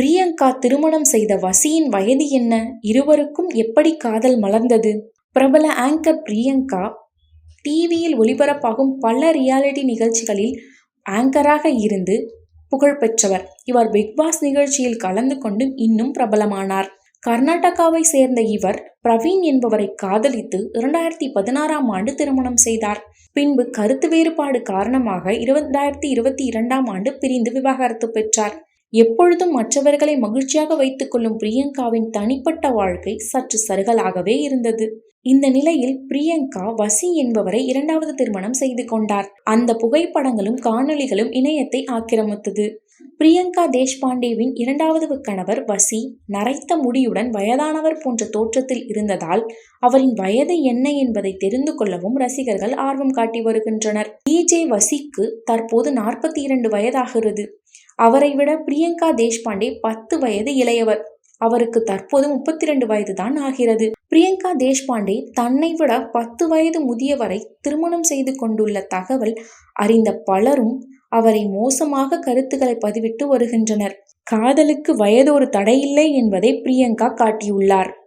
பிரியங்கா திருமணம் செய்த வசியின் வயது என்ன? இருவருக்கும் எப்படி காதல் மலர்ந்தது? பிரபல ஆங்கர் பிரியங்கா டிவியில் ஒளிபரப்பாகும் பல ரியாலிட்டி நிகழ்ச்சிகளில் ஆங்கராக இருந்து புகழ்பெற்றவர் இவர் பிக்பாஸ் நிகழ்ச்சியில் கலந்து கொண்டு இன்னும் பிரபலமானார். கர்நாடகாவை சேர்ந்த இவர் பிரவீன் என்பவரை காதலித்து இரண்டாயிரத்தி பதினாறாம் ஆண்டு திருமணம் செய்தார். பின்பு கருத்து வேறுபாடு காரணமாக இரண்டாயிரத்தி இருபத்தி இரண்டாம் ஆண்டு பிரிந்து விவாகரத்து பெற்றார். எப்பொழுதும் மற்றவர்களை மகிழ்ச்சியாக வைத்துக் கொள்ளும் பிரியங்காவின் தனிப்பட்ட வாழ்க்கை சற்று சருகலாகவே இருந்தது. இந்த நிலையில் பிரியங்கா வசி என்பவரை இரண்டாவது திருமணம் செய்து கொண்டார். அந்த புகைப்படங்களும் காணொளிகளும் இணையத்தை ஆக்கிரமித்தது. பிரியங்கா தேஷ்பாண்டேவின் இரண்டாவது கணவர் வசி நரைத்த முடியுடன் வயதானவர் போன்ற தோற்றத்தில் இருந்ததால் அவரின் வயது என்ன என்பதை தெரிந்து கொள்ளவும் ரசிகர்கள் ஆர்வம் காட்டி வருகின்றனர். டிஜே வசிக்கு தற்போது நாற்பத்தி இரண்டு வயதாகிறது. அவரை விட பிரியங்கா தேஷ்பாண்டே பத்து வயது இளையவர். அவருக்கு தற்போது முப்பத்தி ரெண்டு வயது தான் ஆகிறது. பிரியங்கா தேஷ்பாண்டே தன்னை விட பத்து வயது முதியவரை திருமணம் செய்து கொண்டுள்ள தகவல் அறிந்த பலரும் அவரை மோசமாக கருத்துக்களை பதிவிட்டு வருகின்றனர். காதலுக்கு வயது ஒரு தடையில்லை என்பதை பிரியங்கா காட்டியுள்ளார்.